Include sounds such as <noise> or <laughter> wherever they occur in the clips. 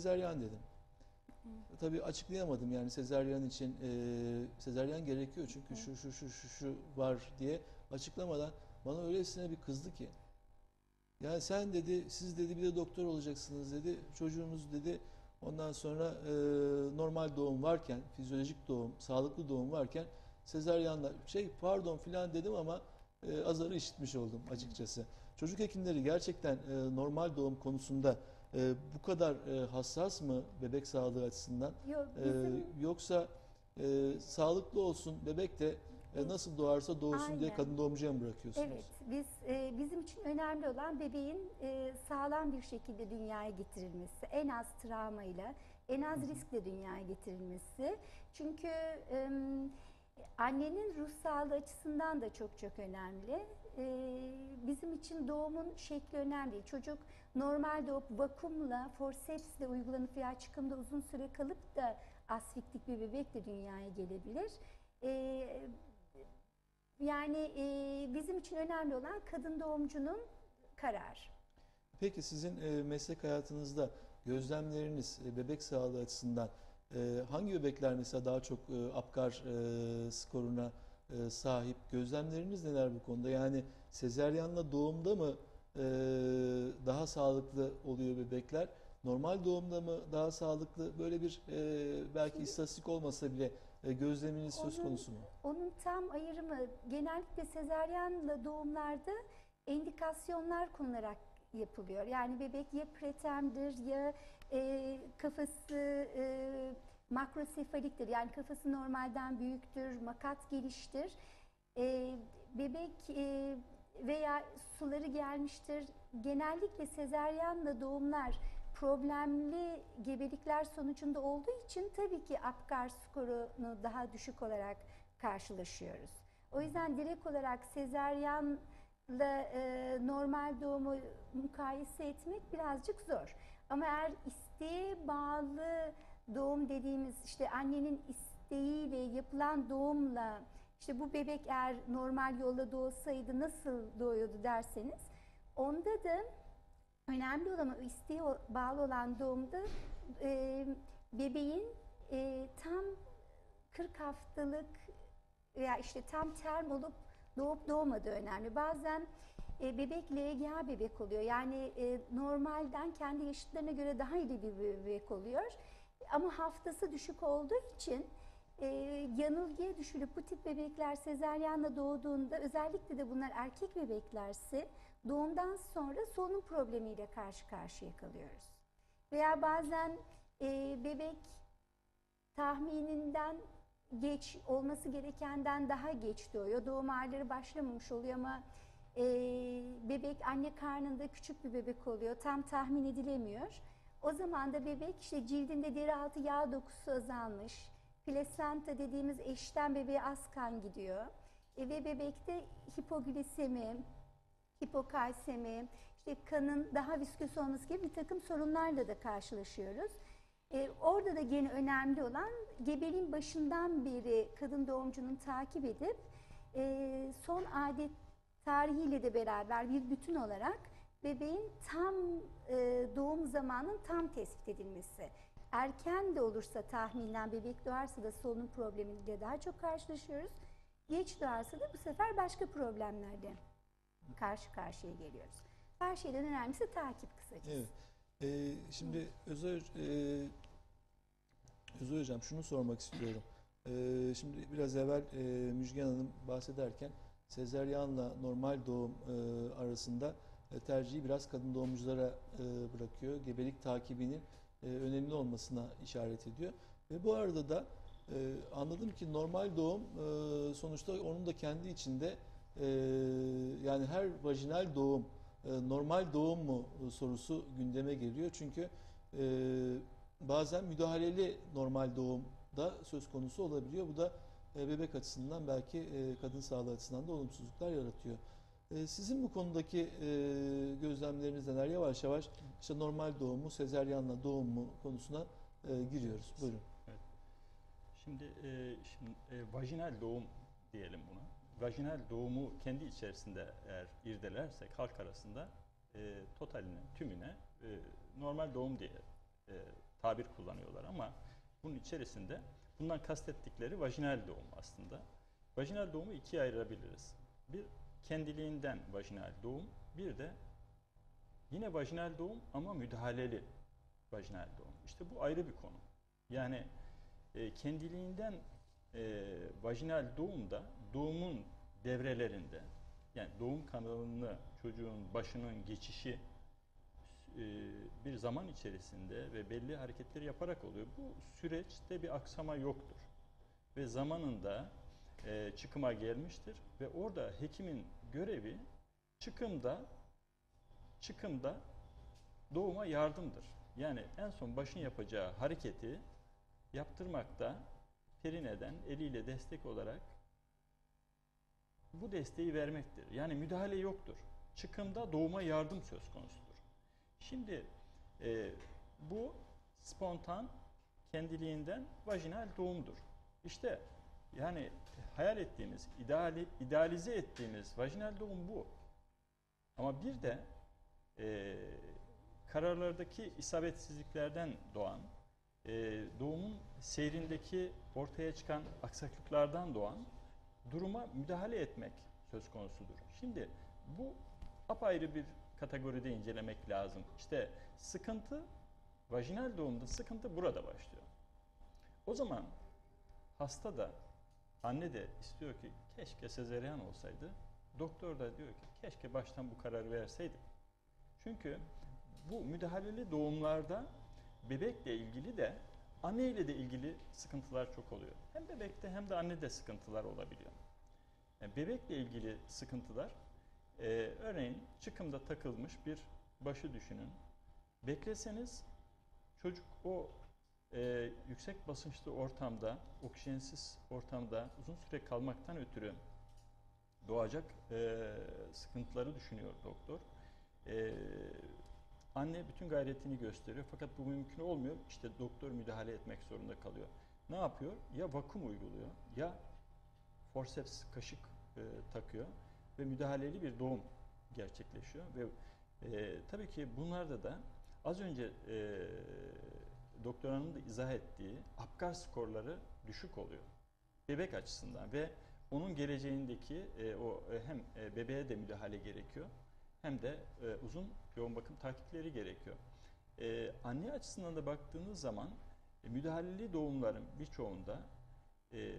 sezeryan dedim. Tabii açıklayamadım yani sezeryan için e, sezeryan gerekiyor çünkü şu şu şu şu şu var diye açıklamadan bana öylesine bir kızdı ki. Yani sen dedi siz dedi bir de doktor olacaksınız dedi çocuğunuz dedi ondan sonra e, normal doğum varken fizyolojik doğum sağlıklı doğum varken sezeryanla şey pardon filan dedim ama e, azarı işitmiş oldum açıkçası. Çocuk hekimleri gerçekten e, normal doğum konusunda e, bu kadar e, hassas mı bebek sağlığı açısından? Yok, E, bizim yoksa e, sağlıklı olsun bebek de e, nasıl doğarsa doğsun diye Aynen. kadın doğumcuya mı bırakıyorsunuz? Evet, biz e, bizim için önemli olan bebeğin e, sağlam bir şekilde dünyaya getirilmesi, en az travmayla, en az riskle dünyaya getirilmesi. Çünkü e, annenin ruh sağlığı açısından da çok çok önemli. E, bizim için doğumun şekli önemli değil. Çocuk normal doğup vakumla, forsepsle uygulanıp veya çıkımda uzun süre kalıp da asfiktik bir bebek de dünyaya gelebilir. E, yani e, bizim için önemli olan kadın doğumcunun kararı. Peki sizin e, meslek hayatınızda gözlemleriniz e, bebek sağlığı açısından e, hangi bebekler mesela daha çok e, apgar e, skoruna e, sahip? Gözlemleriniz neler bu konuda? Yani sezeryanla doğumda mı e, daha sağlıklı oluyor bebekler? Normal doğumda mı daha sağlıklı? Böyle bir e, belki istatistik olmasa bile e, gözleminiz söz konusu mu? Onun tam ayrımı genellikle sezaryenle doğumlarda endikasyonlar konularak yapılıyor. Yani bebek ya pretemdir ya e, kafası e, makrosefaliktir. Yani kafası normalden büyüktür, makat geliştir. E, bebek e, veya suları gelmiştir. Genellikle sezaryenle doğumlar problemli gebelikler sonucunda olduğu için tabii ki apgar skorunu daha düşük olarak karşılaşıyoruz. O yüzden direkt olarak sezaryenle e, normal doğumu mukayese etmek birazcık zor. Ama eğer isteğe bağlı doğum dediğimiz işte annenin isteğiyle yapılan doğumla işte bu bebek eğer normal yolla doğsaydı nasıl doğuyordu derseniz onda da önemli olan o isteğe bağlı olan doğumda e, bebeğin e, tam 40 haftalık veya işte tam term olup doğup doğmadığı önemli. Bazen e, bebek LGA bebek oluyor. Yani e, normalden kendi yaşıtlarına göre daha iyi bir bebek oluyor. Ama haftası düşük olduğu için e, yanılgıya düşülüp bu tip bebekler sezaryenle doğduğunda özellikle de bunlar erkek bebeklerse doğumdan sonra solunum problemiyle karşı karşıya kalıyoruz. Veya bazen e, bebek tahmininden geç olması gerekenden daha geç doğuyor. Doğum ağrıları başlamamış oluyor ama e, bebek anne karnında küçük bir bebek oluyor. Tam tahmin edilemiyor. O zaman da bebek işte cildinde deri altı yağ dokusu azalmış. Plasenta dediğimiz eşten bebeğe az kan gidiyor. E, ve bebekte hipoglisemi, hipokalsemi, işte kanın daha visköz olması gibi bir takım sorunlarla da karşılaşıyoruz. Ee, orada da gene önemli olan gebeliğin başından beri kadın doğumcunun takip edip e, son adet tarihiyle de beraber bir bütün olarak bebeğin tam e, doğum zamanının tam tespit edilmesi. Erken de olursa tahminen bebek doğarsa da solunum problemiyle daha çok karşılaşıyoruz. Geç doğarsa da bu sefer başka problemlerle karşı karşıya geliyoruz. Her şeyden önemlisi takip kısacası. Evet. Ee, şimdi Özay, e, Özay Hocam şunu sormak istiyorum. Ee, şimdi biraz evvel e, Müjgan Hanım bahsederken sezeryanla normal doğum e, arasında tercihi biraz kadın doğumculara e, bırakıyor. Gebelik takibinin e, önemli olmasına işaret ediyor. Ve bu arada da e, anladım ki normal doğum e, sonuçta onun da kendi içinde e, yani her vajinal doğum e, normal doğum mu e, sorusu gündeme geliyor. Çünkü e, bazen müdahaleli normal doğum da söz konusu olabiliyor. Bu da e, bebek açısından belki e, kadın sağlığı açısından da olumsuzluklar yaratıyor. E, Sizin bu konudaki e, gözlemleriniz neler? Yavaş yavaş işte normal doğum mu, sezeryanla doğum mu konusuna e, giriyoruz. Buyurun. Şimdi, e, şimdi vajinal doğum diyelim buna. Vajinal doğumu kendi içerisinde eğer irdelersek halk arasında e, totaline, tümüne e, normal doğum diye e, tabir kullanıyorlar ama bunun içerisinde bundan kastettikleri vajinal doğum aslında. Vajinal doğumu ikiye ayırabiliriz. Bir kendiliğinden vajinal doğum, bir de yine vajinal doğum ama müdahaleli vajinal doğum. İşte bu ayrı bir konu. Yani e, kendiliğinden e, vajinal doğumda doğumun devrelerinde yani doğum kanalını çocuğun başının geçişi e, bir zaman içerisinde ve belli hareketleri yaparak oluyor. Bu süreçte bir aksama yoktur. Ve zamanında e, çıkıma gelmiştir ve orada hekimin görevi çıkımda çıkımda doğuma yardımdır. Yani en son başın yapacağı hareketi yaptırmakta perineden eliyle destek olarak bu desteği vermektir. Yani müdahale yoktur. Çıkımda doğuma yardım söz konusudur. Şimdi e, bu spontan kendiliğinden vajinal doğumdur. İşte yani hayal ettiğimiz, ideali, idealize ettiğimiz vajinal doğum bu. Ama bir de e, kararlardaki isabetsizliklerden doğan, e, doğumun seyrindeki ortaya çıkan aksaklıklardan doğan duruma müdahale etmek söz konusudur. Şimdi bu apayrı bir kategoride incelemek lazım. İşte sıkıntı, vajinal doğumda sıkıntı burada başlıyor. O zaman hasta da, anne de istiyor ki keşke sezeryan olsaydı. Doktor da diyor ki keşke baştan bu kararı verseydim. Çünkü bu müdahaleli doğumlarda bebekle ilgili de anne ile de ilgili sıkıntılar çok oluyor. Hem bebekte hem de annede sıkıntılar olabiliyor. Yani bebekle ilgili sıkıntılar e, örneğin çıkımda takılmış bir başı düşünün. Bekleseniz çocuk o e, yüksek basınçlı ortamda, oksijensiz ortamda uzun süre kalmaktan ötürü doğacak e, sıkıntıları düşünüyor doktor. E, anne bütün gayretini gösteriyor fakat bu mümkün olmuyor. İşte doktor müdahale etmek zorunda kalıyor. Ne yapıyor? Ya vakum uyguluyor ya forceps kaşık e, takıyor ve müdahaleli bir doğum gerçekleşiyor ve e, tabii ki bunlarda da az önce e, doktor hanımın da izah ettiği Apgar skorları düşük oluyor bebek açısından ve onun geleceğindeki e, o e, hem e, bebeğe de müdahale gerekiyor hem de e, uzun yoğun bakım takipleri gerekiyor. E, anne açısından da baktığınız zaman e, müdahaleli doğumların birçoğunda e,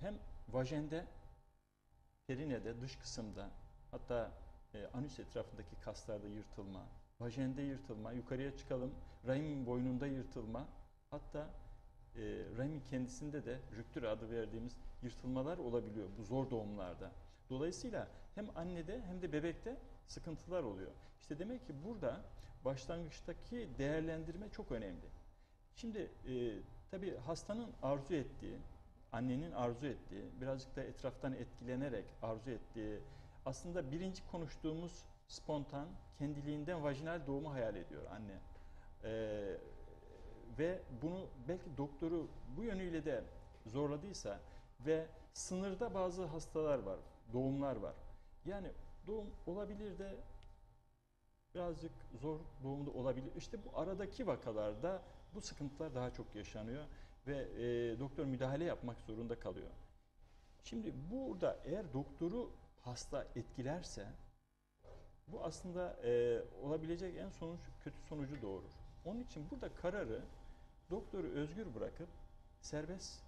hem vajende, perinede, dış kısımda hatta e, anüs etrafındaki kaslarda yırtılma, vajende yırtılma, yukarıya çıkalım, rahimin boynunda yırtılma, hatta e, rahimin kendisinde de rüptür adı verdiğimiz yırtılmalar olabiliyor bu zor doğumlarda. Dolayısıyla hem annede hem de bebekte sıkıntılar oluyor. İşte demek ki burada başlangıçtaki değerlendirme çok önemli. Şimdi e, tabii hastanın arzu ettiği, annenin arzu ettiği, birazcık da etraftan etkilenerek arzu ettiği, aslında birinci konuştuğumuz spontan, kendiliğinden vajinal doğumu hayal ediyor anne. Ee, ve bunu belki doktoru bu yönüyle de zorladıysa ve sınırda bazı hastalar var, doğumlar var. Yani doğum olabilir de birazcık zor doğumda olabilir. İşte bu aradaki vakalarda bu sıkıntılar daha çok yaşanıyor ve e, doktor müdahale yapmak zorunda kalıyor. Şimdi burada eğer doktoru hasta etkilerse bu aslında e, olabilecek en sonuç kötü sonucu doğurur. Onun için burada kararı doktoru özgür bırakıp serbest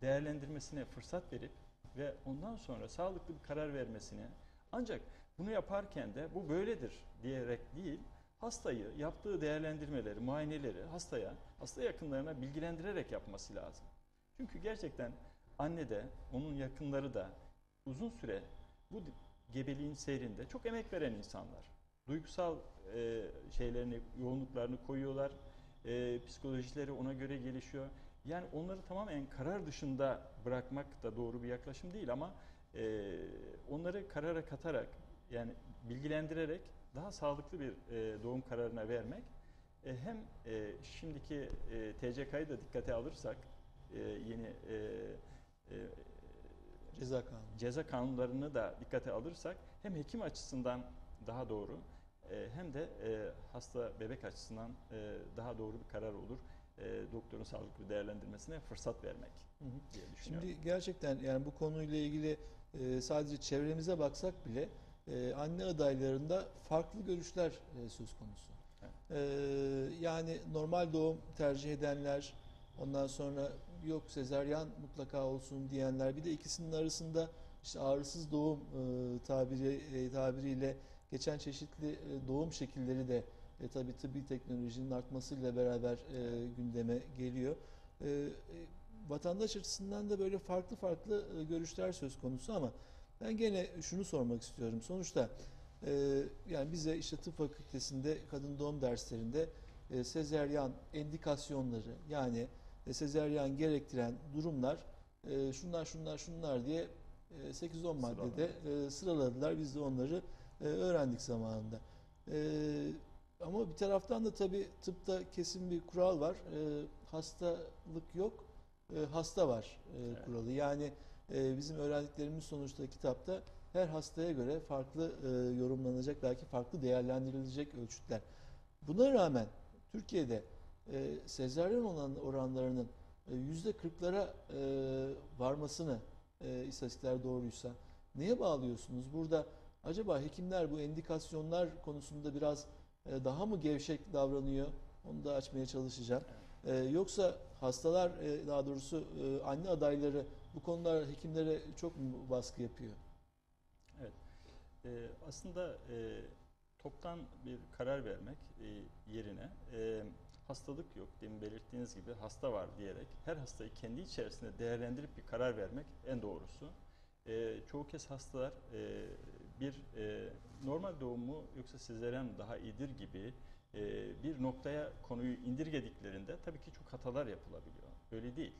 değerlendirmesine fırsat verip ve ondan sonra sağlıklı bir karar vermesine ancak bunu yaparken de bu böyledir diyerek değil hastayı yaptığı değerlendirmeleri, muayeneleri hastaya, hasta yakınlarına bilgilendirerek yapması lazım. Çünkü gerçekten anne de onun yakınları da uzun süre bu gebeliğin seyrinde çok emek veren insanlar. Duygusal e, şeylerini, yoğunluklarını koyuyorlar. E, psikolojileri ona göre gelişiyor. Yani onları tamamen karar dışında bırakmak da doğru bir yaklaşım değil ama e, onları karara katarak yani bilgilendirerek daha sağlıklı bir e, doğum kararına vermek e, hem e, şimdiki e, TCK'yı da dikkate alırsak e, yeni e, e, Ceza kanunu. ceza kanunlarını da dikkate alırsak hem hekim açısından daha doğru e, hem de e, hasta bebek açısından e, daha doğru bir karar olur. Doktorun sağlıklı değerlendirmesine fırsat vermek Hı hı. diye düşünüyorum. Şimdi gerçekten yani bu konuyla ilgili sadece çevremize baksak bile anne adaylarında farklı görüşler söz konusu. Evet. Yani normal doğum tercih edenler, ondan sonra yok sezaryen mutlaka olsun diyenler, bir de ikisinin arasında işte ağrısız doğum e, tabiri e, tabiriyle geçen çeşitli e, doğum şekilleri de e, tabii tıbbi teknolojinin artmasıyla beraber e, gündeme geliyor. E, e, vatandaş açısından da böyle farklı farklı e, görüşler söz konusu ama ben gene şunu sormak istiyorum. Sonuçta e, yani bize işte tıp fakültesinde kadın doğum derslerinde e, sezeryan endikasyonları yani sezeryan gerektiren durumlar e, şunlar şunlar şunlar diye e, 8-10 maddede e, sıraladılar. Biz de onları e, öğrendik zamanında. E, ama bir taraftan da tabii tıpta kesin bir kural var. E, hastalık yok, e, hasta var e, Evet. kuralı. Yani e, bizim öğrendiklerimiz sonuçta kitapta her hastaya göre farklı e, yorumlanacak, belki farklı değerlendirilecek ölçütler. Buna rağmen Türkiye'de e, sezaryen olan oranlarının e, yüzde kırklara e, varmasını e, istatistikler doğruysa neye bağlıyorsunuz? Burada acaba hekimler bu endikasyonlar konusunda biraz e, daha mı gevşek davranıyor? Onu da açmaya çalışacağım. E, yoksa hastalar e, daha doğrusu e, anne adayları bu konular hekimlere çok mu baskı yapıyor? Ee, aslında e, toptan bir karar vermek e, yerine e, hastalık yok demin belirttiğiniz gibi hasta var diyerek her hastayı kendi içerisinde değerlendirip bir karar vermek en doğrusu. E, çoğu kez hastalar e, bir e, normal doğum mu yoksa sezaryen mi daha iyidir gibi e, bir noktaya konuyu indirgediklerinde tabii ki çok hatalar yapılabiliyor. Öyle değil.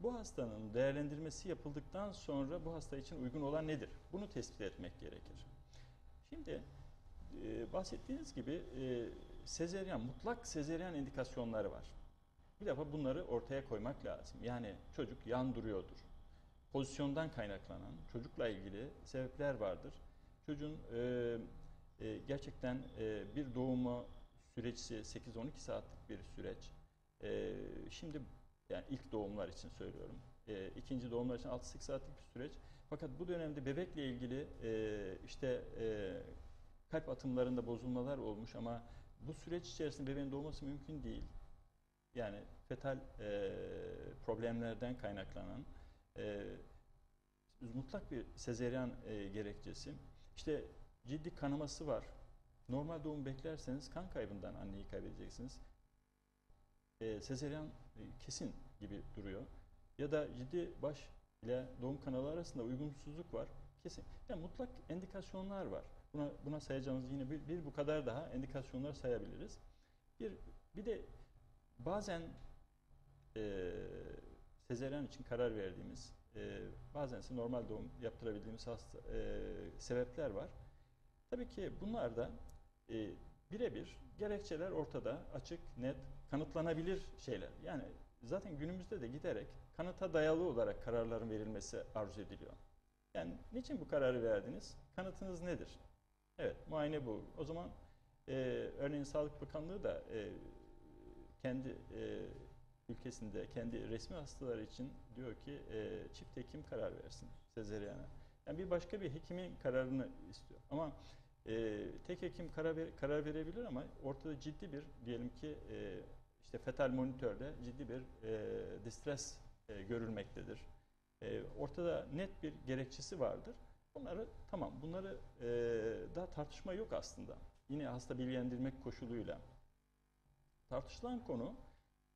Bu hastanın değerlendirmesi yapıldıktan sonra bu hasta için uygun olan nedir? Bunu tespit etmek gerekir. Şimdi e, bahsettiğiniz gibi e, sezeryan, mutlak sezeryan indikasyonları var. Bir defa bunları ortaya koymak lazım. Yani çocuk yan duruyordur. Pozisyondan kaynaklanan çocukla ilgili sebepler vardır. Çocuğun e, e, gerçekten e, bir doğumu süreci 8-12 saatlik bir süreç. E, şimdi yani ilk doğumlar için söylüyorum. E, ikinci doğumlar için 6-8 saatlik bir süreç. Fakat bu dönemde bebekle ilgili e, işte e, kalp atımlarında bozulmalar olmuş ama bu süreç içerisinde bebeğin doğması mümkün değil. Yani fetal e, problemlerden kaynaklanan e, mutlak bir sezeryan e, gerekçesi. İşte ciddi kanaması var. Normal doğum beklerseniz kan kaybından anneyi kaybedeceksiniz. E, sezeryan e, kesin gibi duruyor. Ya da ciddi baş ile doğum kanalı arasında uygunsuzluk var. Kesin. Yani mutlak endikasyonlar var. Buna, buna sayacağımız yine bir, bir bu kadar daha endikasyonlar sayabiliriz. Bir, bir de bazen e, sezeryan için karar verdiğimiz, e, bazen ise normal doğum yaptırabildiğimiz hasta, e, sebepler var. Tabii ki bunlar da e, birebir gerekçeler ortada, açık, net, kanıtlanabilir şeyler. Yani zaten günümüzde de giderek kanıta dayalı olarak kararların verilmesi arzu ediliyor. Yani niçin bu kararı verdiniz? Kanıtınız nedir? Evet, muayene bu. O zaman e, örneğin Sağlık Bakanlığı da e, kendi e, ülkesinde, kendi resmi hastalar için diyor ki e, çift hekim karar versin sezeryana. Yani bir başka bir hekimin kararını istiyor. Ama e, tek hekim karar, ver- karar verebilir ama ortada ciddi bir diyelim ki e, işte fetal monitörde ciddi bir e, distres e, görülmektedir. E, ortada net bir gerekçesi vardır. Bunları tamam bunları e, daha tartışma yok aslında. Yine hasta bilgilendirmek koşuluyla. Tartışılan konu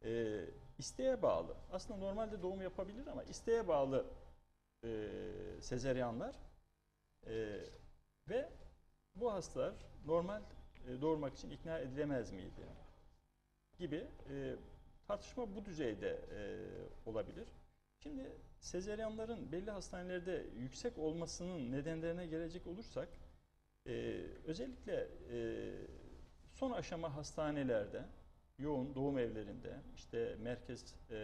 e, isteğe bağlı. Aslında normalde doğum yapabilir ama isteğe bağlı e, sezeryanlar e, ve bu hastalar normal e, doğurmak için ikna edilemez miydi? Gibi e, tartışma bu düzeyde e, olabilir. Şimdi sezeryanların belli hastanelerde yüksek olmasının nedenlerine gelecek olursak e, özellikle e, son aşama hastanelerde yoğun doğum evlerinde, işte merkez e,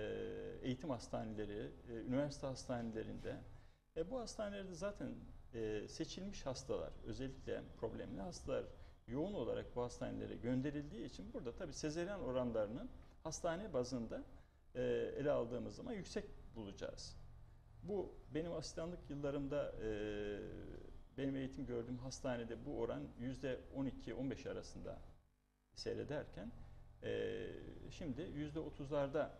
eğitim hastaneleri, e, üniversite hastanelerinde e, bu hastanelerde zaten e, seçilmiş hastalar, özellikle problemli hastalar yoğun olarak bu hastanelere gönderildiği için burada tabii sezeryan oranlarının hastane bazında e, ele aldığımız zaman yüksek bulacağız. Bu benim asistanlık yıllarımda e, benim eğitim gördüğüm hastanede bu oran yüzde 12-15 arasında seyrederken e, şimdi yüzde 30'larda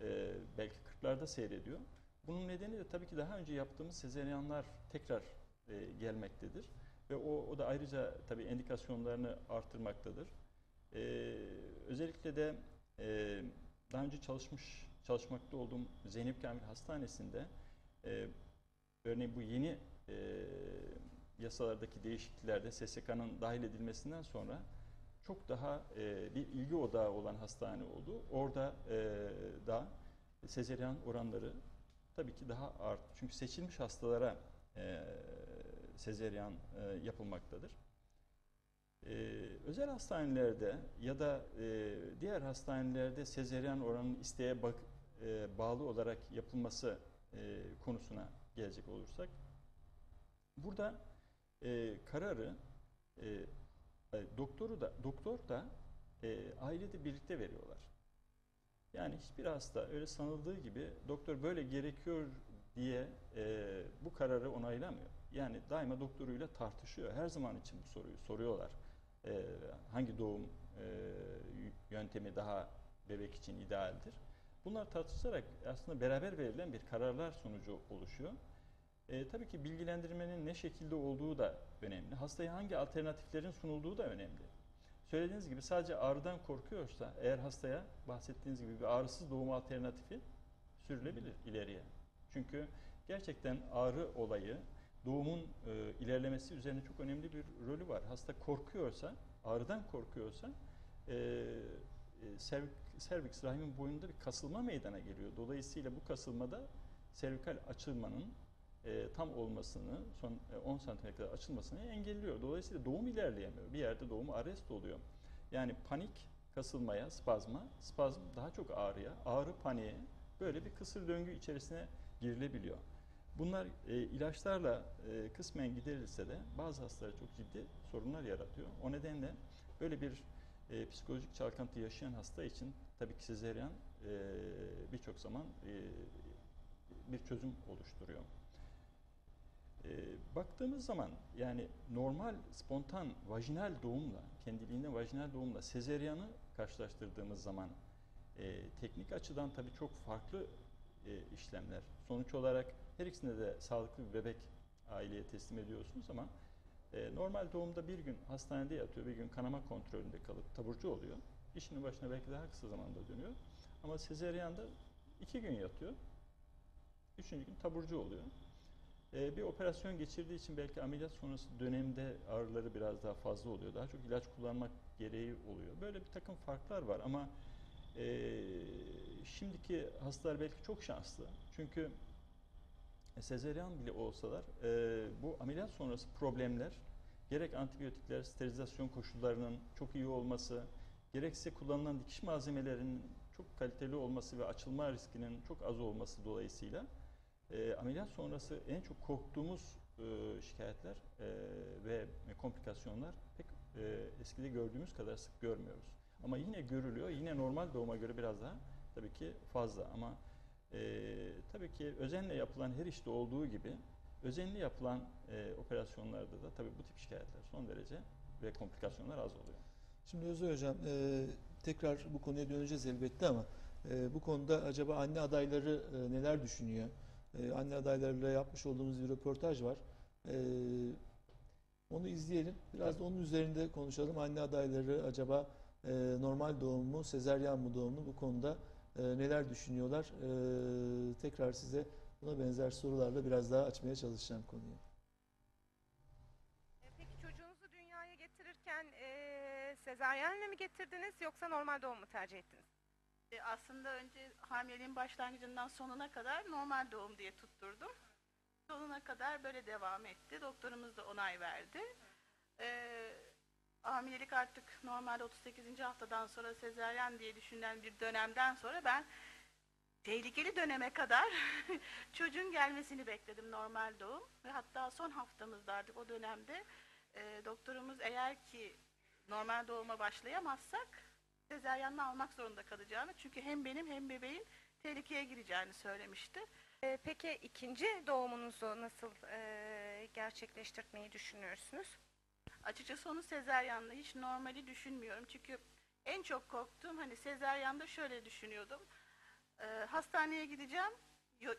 e, belki 40'larda seyrediyor. Bunun nedeni de tabii ki daha önce yaptığımız sezeryanlar tekrar e, gelmektedir ve o, o da ayrıca tabii endikasyonlarını artırmaktadır. E, özellikle de e, daha önce çalışmış çalışmakta olduğum Zeynep Kamil Hastanesi'nde e, örneğin bu yeni e, yasalardaki değişikliklerde SSK'nın dahil edilmesinden sonra çok daha e, bir ilgi odağı olan hastane oldu. Orada e, da sezeryan oranları tabii ki daha arttı. Çünkü seçilmiş hastalara e, sezeryan e, yapılmaktadır. E, özel hastanelerde ya da e, diğer hastanelerde sezeryan oranının isteğe bak, e, bağlı olarak yapılması e, konusuna gelecek olursak, burada e, kararı e, e, doktoru da doktor da e, ailede birlikte veriyorlar. Yani hiçbir hasta öyle sanıldığı gibi doktor böyle gerekiyor diye e, bu kararı onaylamıyor. Yani daima doktoruyla tartışıyor. Her zaman için bu soruyu soruyorlar. E, hangi doğum e, yöntemi daha bebek için idealdir? Bunlar tartışarak aslında beraber verilen bir kararlar sonucu oluşuyor. E, tabii ki bilgilendirmenin ne şekilde olduğu da önemli. Hastaya hangi alternatiflerin sunulduğu da önemli. Söylediğiniz gibi sadece ağrıdan korkuyorsa eğer hastaya bahsettiğiniz gibi bir ağrısız doğum alternatifi sürülebilir ileriye. Çünkü gerçekten ağrı olayı doğumun e, ilerlemesi üzerine çok önemli bir rolü var. Hasta korkuyorsa, ağrıdan korkuyorsa e, e, serv, serviks rahimin boyunda bir kasılma meydana geliyor. Dolayısıyla bu kasılmada servikal açılmanın e, tam olmasını, son e, 10 santimetre kadar açılmasını engelliyor. Dolayısıyla doğum ilerleyemiyor. Bir yerde doğum arrest oluyor. Yani panik kasılmaya, spazma, spazm daha çok ağrıya, ağrı paniğe böyle bir kısır döngü içerisine girilebiliyor. Bunlar e, ilaçlarla e, kısmen giderilse de bazı hastalara çok ciddi sorunlar yaratıyor. O nedenle böyle bir e, psikolojik çalkantı yaşayan hasta için tabii ki sezeryan e, birçok zaman e, bir çözüm oluşturuyor. E, baktığımız zaman yani normal spontan vajinal doğumla, kendiliğinden vajinal doğumla sezeryanı karşılaştırdığımız zaman e, teknik açıdan tabii çok farklı e, işlemler. Sonuç olarak her ikisinde de sağlıklı bir bebek aileye teslim ediyorsunuz ama e, normal doğumda bir gün hastanede yatıyor, bir gün kanama kontrolünde kalıp taburcu oluyor. İşinin başına belki daha kısa zamanda dönüyor. Ama sezeryanda iki gün yatıyor. Üçüncü gün taburcu oluyor. E, bir operasyon geçirdiği için belki ameliyat sonrası dönemde ağrıları biraz daha fazla oluyor. Daha çok ilaç kullanmak gereği oluyor. Böyle bir takım farklar var ama e, şimdiki hastalar belki çok şanslı. Çünkü sezeryan bile olsalar e, bu ameliyat sonrası problemler gerek antibiyotikler, sterilizasyon koşullarının çok iyi olması, gerekse kullanılan dikiş malzemelerinin çok kaliteli olması ve açılma riskinin çok az olması dolayısıyla e, ameliyat sonrası en çok korktuğumuz e, şikayetler e, ve komplikasyonlar pek e, eskide gördüğümüz kadar sık görmüyoruz. Ama yine görülüyor. Yine normal doğuma göre biraz daha tabii ki fazla ama e, tabii ki özenle yapılan her işte olduğu gibi özenli yapılan e, operasyonlarda da tabii bu tip şikayetler son derece ve komplikasyonlar az oluyor. Şimdi Özay Hocam e, tekrar bu konuya döneceğiz elbette ama e, bu konuda acaba anne adayları e, neler düşünüyor? E, anne adaylarıyla yapmış olduğumuz bir röportaj var. E, onu izleyelim. Biraz da onun üzerinde konuşalım. Anne adayları acaba e, normal doğum mu, sezeryan mı doğum mu bu konuda e, neler düşünüyorlar? E, tekrar size buna benzer sorularla biraz daha açmaya çalışacağım konuyu. E, Peki çocuğunuzu dünyaya getirirken e, sezaryenle mi getirdiniz yoksa normal doğum mu tercih ettiniz? E, Aslında önce hamileliğin başlangıcından sonuna kadar normal doğum diye tutturdum. Sonuna kadar böyle devam etti. Doktorumuz da onay verdi. E, hamilelik artık normalde 38. haftadan sonra sezaryen diye düşünülen bir dönemden sonra ben tehlikeli döneme kadar <laughs> çocuğun gelmesini bekledim normal doğum. Ve hatta son haftamızda artık o dönemde e, doktorumuz eğer ki normal doğuma başlayamazsak sezeryanla almak zorunda kalacağını çünkü hem benim hem bebeğin tehlikeye gireceğini söylemişti. Ee, peki ikinci doğumunuzu nasıl e, gerçekleştirmeyi düşünüyorsunuz? Açıkçası onu sezeryanla hiç normali düşünmüyorum. Çünkü en çok korktuğum hani sezeryanda şöyle düşünüyordum. Ee, hastaneye gideceğim,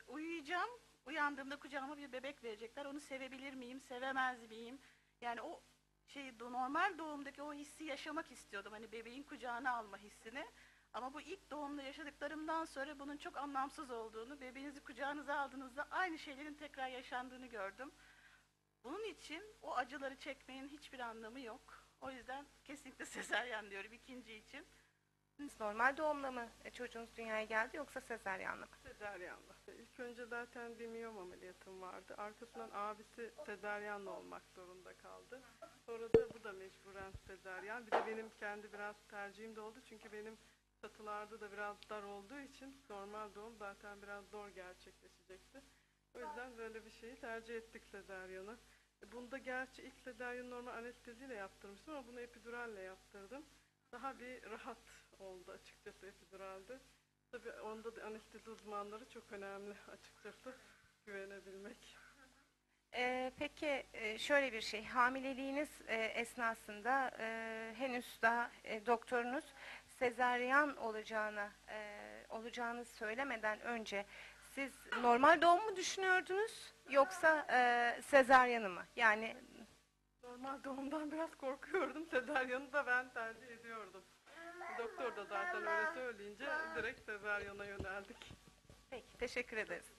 uyuyacağım. Uyandığımda kucağıma bir bebek verecekler. Onu sevebilir miyim, sevemez miyim? Yani o şey normal doğumdaki o hissi yaşamak istiyordum. Hani bebeğin kucağına alma hissini. Ama bu ilk doğumda yaşadıklarımdan sonra bunun çok anlamsız olduğunu, bebeğinizi kucağınıza aldığınızda aynı şeylerin tekrar yaşandığını gördüm. Bunun için o acıları çekmenin hiçbir anlamı yok. O yüzden kesinlikle <laughs> sezaryen diyorum ikinci için. Siz normal doğumla mı e, çocuğunuz dünyaya geldi yoksa sezaryenle mi? Sezaryanla. İlk önce zaten bir miyom ameliyatım vardı. Arkasından abisi sezaryanla olmak zorunda kaldı. Sonra da bu da mecburen sezaryen. Bir de benim kendi biraz tercihim de oldu. Çünkü benim çatılarda da biraz dar olduğu için normal doğum zaten biraz zor gerçekleşecekti. O yüzden böyle bir şeyi tercih ettik sezaryanı. Bunda gerçi ilk sezaryanı normal anesteziyle yaptırmıştım ama bunu epiduralle yaptırdım. Daha bir rahat oldu açıkçası epiduralde. Tabii onda da anestezi uzmanları çok önemli <laughs> açıkçası güvenebilmek. Ee, peki e, şöyle bir şey, hamileliğiniz e, esnasında e, henüz daha doktorunuz sezaryen olacağını olacağını söylemeden önce siz normal doğum mu düşünüyordunuz yoksa e, sezaryanı mı? Yani Normal doğumdan biraz korkuyordum. Sezaryanı da ben tercih ediyordum. Doktor da zaten öyle söyleyince direkt sezaryana yöneldik. peki teşekkür ederiz.